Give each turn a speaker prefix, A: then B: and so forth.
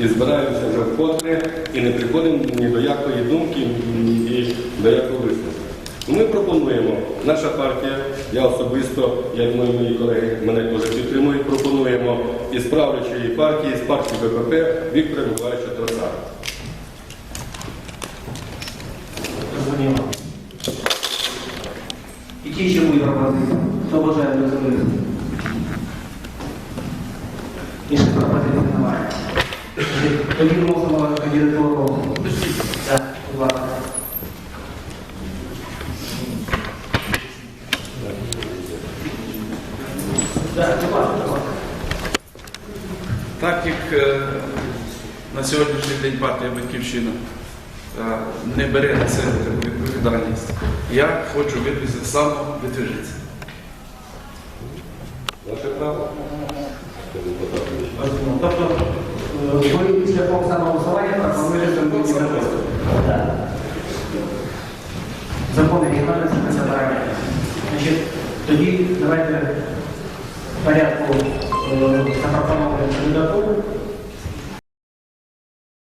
A: і збираємося вже вкотре і не приходимо ні до якої думки, ні до якого висновку. Ми пропонуємо, наша партія, я особисто, я думаю, мої колеги мене теж підтримують, пропонуємо із правлячої партії, з партії БПП Віктора Миколаївича.
B: Зрозуміло. Які ще будуть пропозиції? Хто бажає розуміти? Інших пропозицій немає. Тоді вносимо кандидатуру. Так, будь ласка. Так,
C: як е, на сьогоднішній день партія Батьківщина е, не бере на себе відповідальність, я хочу витвізити самовитвижитися.
A: Ваше право.
B: Тобто ви після того самого голосування пропонуєте зробити записку. Так. Закон регіональний це. Значить, тоді давайте порядку е, запропонуємо кандидатуру.